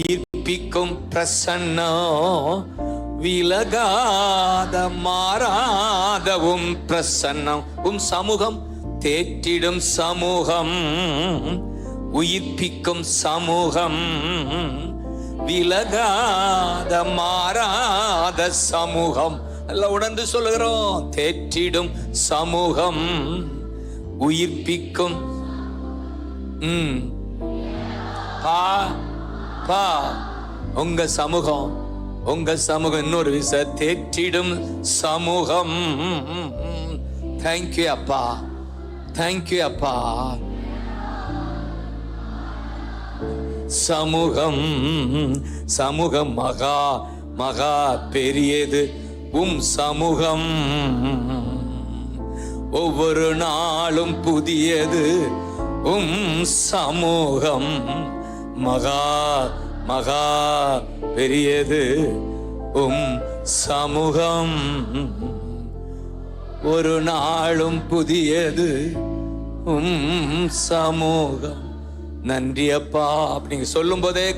ஈர்ப்பிக்கும் பிரசன்னம் விலகாத மாறாதவும் பிரசன்னம். உம் சமூகம் தேற்றிடும் சமூகம் உயிர்ப்பிக்கும் சமூகம் விலகாத மாறாத சமூகம். எல்லாம் உணர்ந்து சொல்லுகிறோம் தேற்றிடும் சமூகம் உயிர்ப்பிக்கும் உம் பா அப்பா உங்க சமூகம் உங்க சமூகம் இன்னொரு விச தேற்றிடும் சமூகம். தேங்க்யூ அப்பா. தேங்க்யூ அப்பா. சமூகம் சமூகம் மகா மகா பெரியது. உம் சமூகம் ஒவ்வொரு நாளும் புதியது. உம் சமூகம் மகா மகா பெரியது உம் சமூகம். ஒரு நாளும் புதியது உம் சமூகம். நன்றி அப்பா அப்படிங்க சொல்லும் போதே